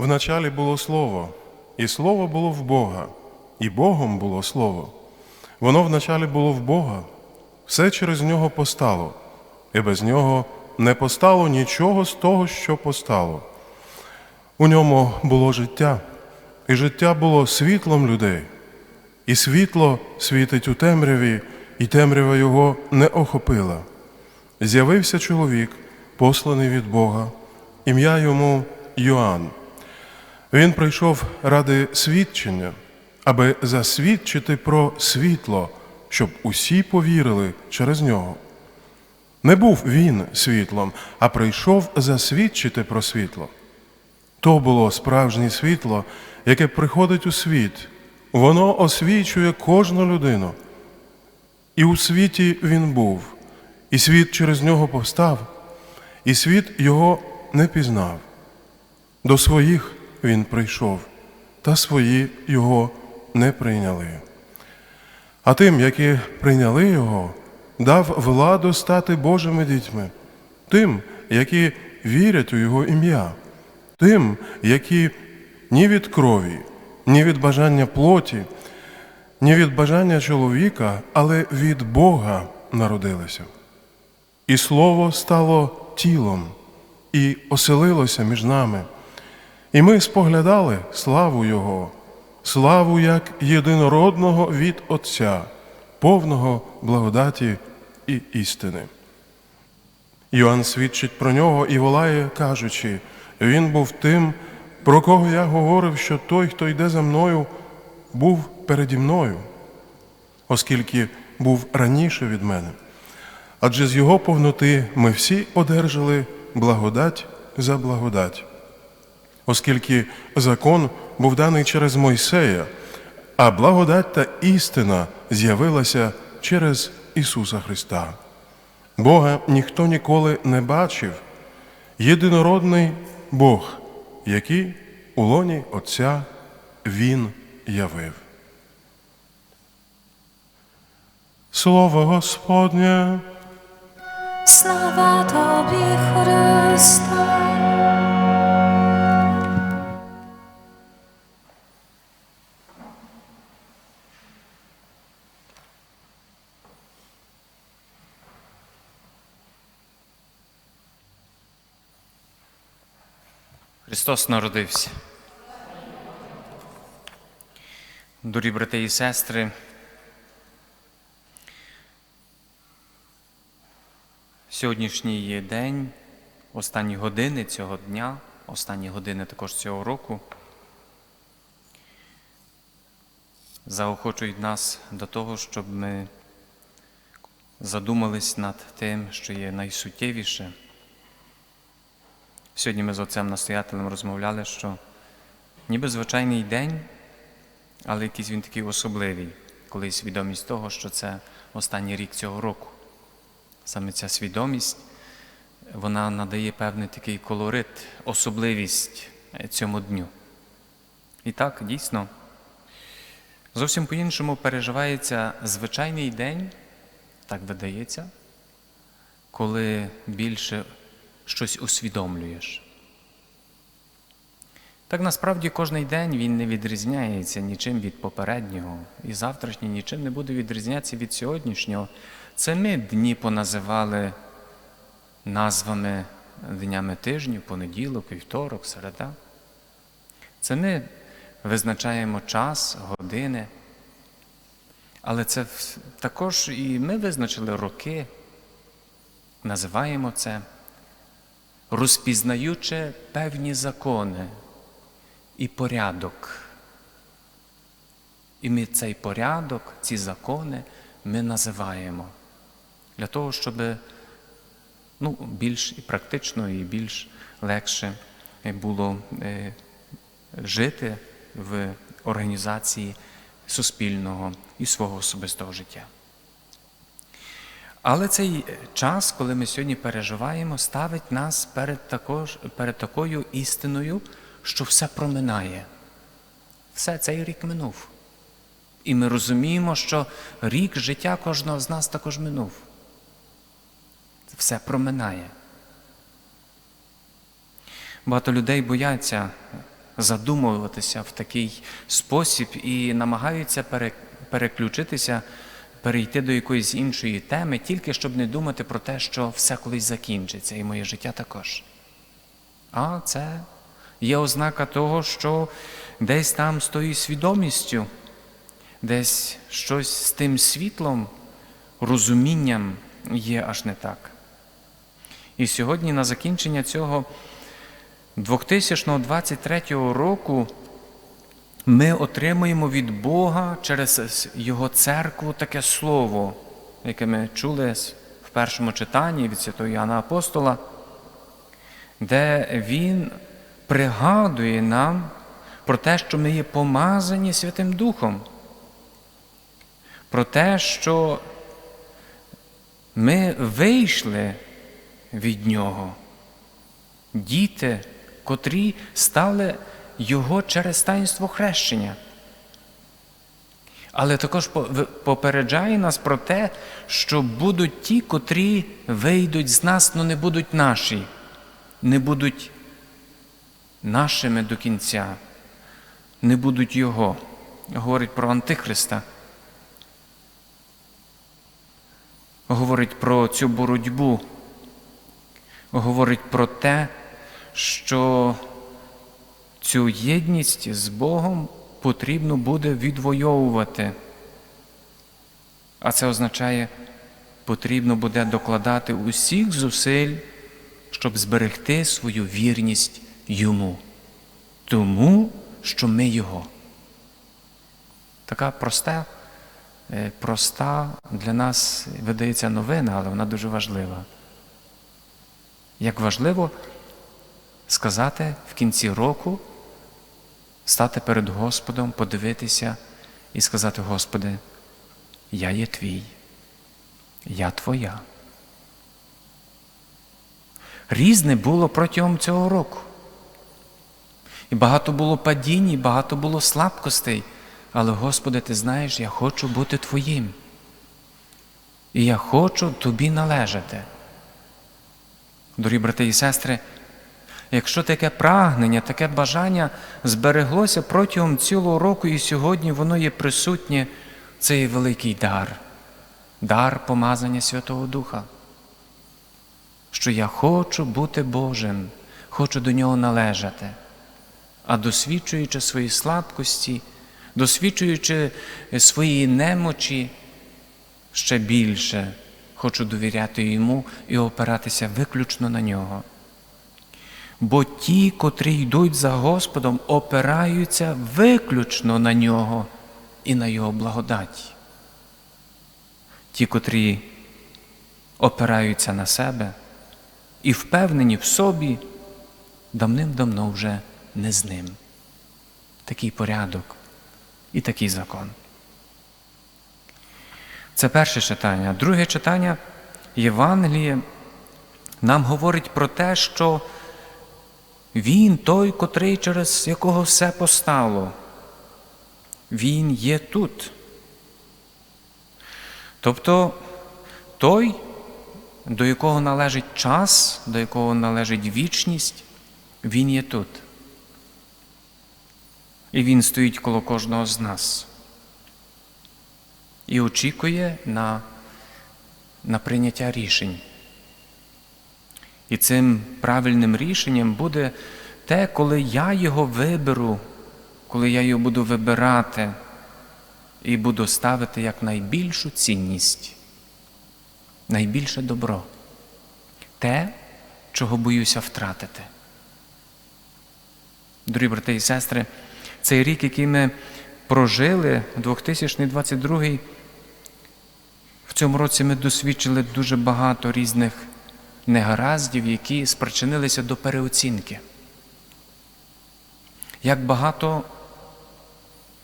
Вначалі було Слово, і Слово було в Бога, і Богом було Слово. Воно вначалі було в Бога, все через нього постало, і без нього не постало нічого з того, що постало. У ньому було життя, і життя було світлом людей, і світло світить у темряві, і темрява його не охопила. З'явився чоловік, посланий від Бога, ім'я йому Йоанн. Він прийшов ради свідчення, аби засвідчити про світло, щоб усі повірили через нього. Не був він світлом, а прийшов засвідчити про світло. То було справжнє світло, яке приходить у світ. Воно освічує кожну людину. І у світі він був, і світ через нього повстав, і світ його не пізнав. До своїх він прийшов, та свої його не прийняли. А тим, які прийняли його, дав владу стати Божими дітьми, тим, які вірять у Його ім'я, тим, які ні від крові, ні від бажання плоті, ні від бажання чоловіка, але від Бога народилися. І Слово стало тілом і оселилося між нами. І ми споглядали славу Його, славу як єдинородного від Отця, повного благодаті і істини. Йоанн свідчить про нього і волає, кажучи, він був тим, про кого я говорив, що той, хто йде за мною, був переді мною, оскільки був раніше від мене. Адже з його повноти ми всі одержали благодать за благодать оскільки закон був даний через Мойсея, а благодать та істина з'явилася через Ісуса Христа. Бога ніхто ніколи не бачив, єдинородний Бог, який у лоні Отця Він явив. Слово Господнє. Слава Тобі, Христе. Христос народився. Дорогі брати і сестри, сьогоднішній день, останні години цього дня, останні години також цього року, заохочують нас до того, щоб ми задумались над тим, що є найсуттєвіше. Сьогодні ми з отцем настоятелем розмовляли, що ніби звичайний день, але якийсь він такий особливий, коли свідомість того, що це останній рік цього року. Саме ця свідомість вона надає певний такий колорит, особливість цьому дню. І так, дійсно, зовсім по-іншому переживається звичайний день, так видається, коли більше щось усвідомлюєш. Так насправді кожний день він не відрізняється нічим від попереднього, і завтрашній нічим не буде відрізнятися від сьогоднішнього. Це ми дні поназивали назвами днями тижню, понеділок, вівторок, середа. Це ми визначаємо час, години. Але це також і ми визначили роки, називаємо це розпізнаючи певні закони і порядок. І ми цей порядок, ці закони ми називаємо для того, щоб ну, більш і практично, і більш легше е, було е, жити в організації суспільного і свого особистого життя. Але цей час, коли ми сьогодні переживаємо, ставить нас перед, також, перед такою істиною, що все проминає. Все, цей рік минув. І ми розуміємо, що рік життя кожного з нас також минув. Все проминає. Багато людей бояться задумуватися в такий спосіб і намагаються переключитися, перейти до якоїсь іншої теми, тільки щоб не думати про те, що все колись закінчиться, і моє життя також. А це є ознака того, що десь там з тою свідомістю, десь щось з тим світлом, розумінням є аж не так. І сьогодні на закінчення цього 2023 року ми отримуємо від Бога через Його церкву таке слово, яке ми чули в першому читанні від святого Іоанна Апостола, де Він пригадує нам про те, що ми є помазані Святим Духом, про те, що ми вийшли від Нього. Діти, котрі стали Його через таїнство хрещення. Але також попереджає нас про те, що будуть ті, котрі вийдуть з нас, але не будуть наші, не будуть нашими до кінця, не будуть Його. Говорить про Антихриста. Говорить про цю боротьбу говорить про те, що цю єдність з Богом потрібно буде відвоювати. А це означає, потрібно буде докладати усіх зусиль, щоб зберегти свою вірність йому, тому, що ми Його. Така проста, е, проста для нас видається новина, але вона дуже важлива. Як важливо сказати в кінці року, стати перед Господом, подивитися і сказати, Господи, я є твій, я твоя. Різне було протягом цього року. І багато було падінь, і багато було слабкостей. Але, Господи, Ти знаєш, я хочу бути Твоїм. І я хочу тобі належати. Дорогі брати і сестри, якщо таке прагнення, таке бажання збереглося протягом цілого року і сьогодні воно є присутнє, це є великий дар, дар помазання Святого Духа. Що я хочу бути Божим, хочу до нього належати, а досвідчуючи свої слабкості, досвідчуючи свої немочі, ще більше хочу довіряти йому і опиратися виключно на нього. Бо ті, котрі йдуть за Господом, опираються виключно на нього і на Його благодать. Ті, котрі опираються на себе і впевнені в собі, давним-давно вже не з ним. Такий порядок і такий закон. Це перше читання. Друге читання Євангеліє нам говорить про те, що Він той, котрий через якого все постало. Він є тут. Тобто той, до якого належить час, до якого належить вічність, він є тут. І він стоїть коло кожного з нас і очікує на, на прийняття рішень. І цим правильним рішенням буде те, коли я його виберу, коли я його буду вибирати і буду ставити як найбільшу цінність, найбільше добро, те, чого боюся втратити. Дорогі брати і сестри, цей рік, який ми прожили, 2022 в цьому році ми досвідчили дуже багато різних негараздів, які спричинилися до переоцінки. Як багато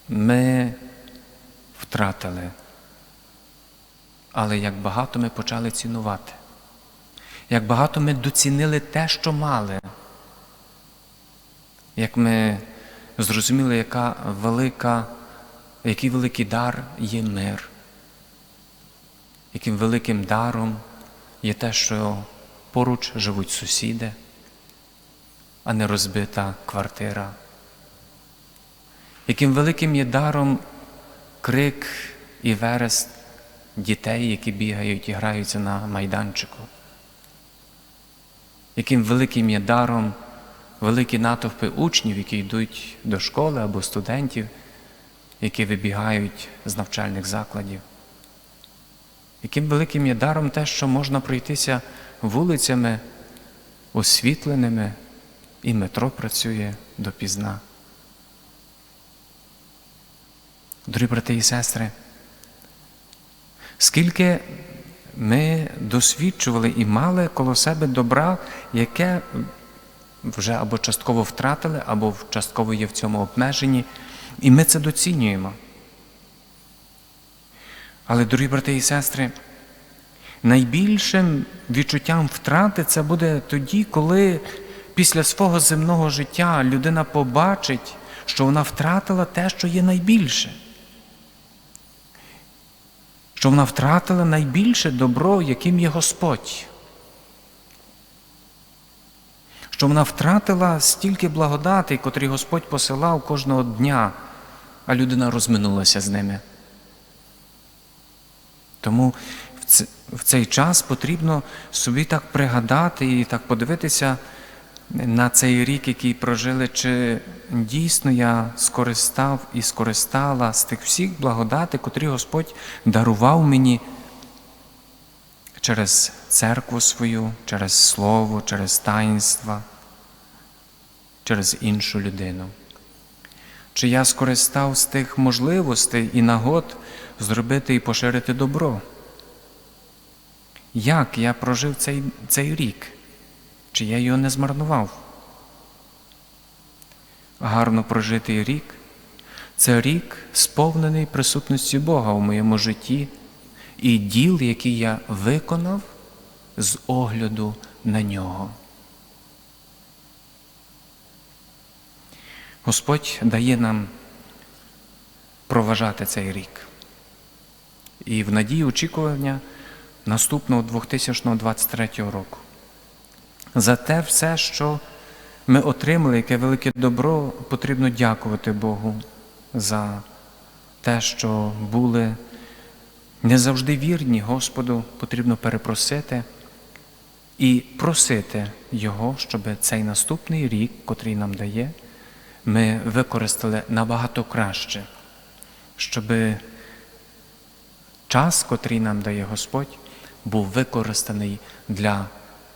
ми втратили, але як багато ми почали цінувати, як багато ми доцінили те, що мали, як ми зрозуміли, яка велика, який великий дар є мир, яким великим даром є те, що поруч живуть сусіди, а не розбита квартира. Яким великим є даром крик і верест дітей, які бігають і граються на майданчику. Яким великим є даром великі натовпи учнів, які йдуть до школи або студентів, які вибігають з навчальних закладів. Яким великим є даром те, що можна пройтися вулицями освітленими, і метро працює допізна. Дорогі брати і сестри, скільки ми досвідчували і мали коло себе добра, яке вже або частково втратили, або частково є в цьому обмеженні, і ми це доцінюємо. Але, дорогі брати і сестри, найбільшим відчуттям втрати це буде тоді, коли після свого земного життя людина побачить, що вона втратила те, що є найбільше. Що вона втратила найбільше добро, яким є Господь. Що вона втратила стільки благодатей, котрі Господь посилав кожного дня, а людина розминулася з ними. Тому в цей час потрібно собі так пригадати і так подивитися на цей рік, який прожили, чи дійсно я скористав і скористала з тих всіх благодатей, котрі Господь дарував мені через церкву свою, через Слово, через таїнства, через іншу людину. Чи я скористав з тих можливостей і нагод зробити і поширити добро? Як я прожив цей, цей рік? Чи я його не змарнував? Гарно прожитий рік це рік, сповнений присутністю Бога у моєму житті і діл, які я виконав з огляду на нього. Господь дає нам проважати цей рік. І в надії очікування наступного 2023 року. За те все, що ми отримали, яке велике добро, потрібно дякувати Богу за те, що були не завжди вірні Господу, потрібно перепросити і просити Його, щоб цей наступний рік, котрий нам дає, ми використали набагато краще, щоб час, котрий нам дає Господь, був використаний для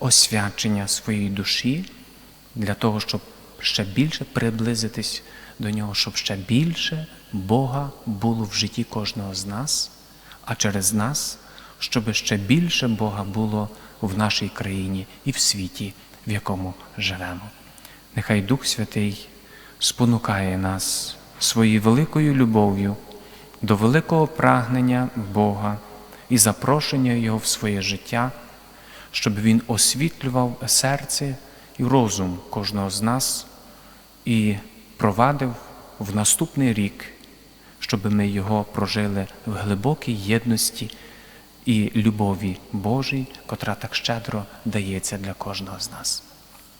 освячення своєї душі, для того, щоб ще більше приблизитись до нього, щоб ще більше Бога було в житті кожного з нас, а через нас, щоб ще більше Бога було в нашій країні і в світі, в якому живемо. Нехай Дух Святий спонукає нас своєю великою любов'ю до великого прагнення Бога і запрошення Його в своє життя, щоб Він освітлював серце і розум кожного з нас і провадив в наступний рік, щоб ми його прожили в глибокій єдності і любові Божій, котра так щедро дається для кожного з нас.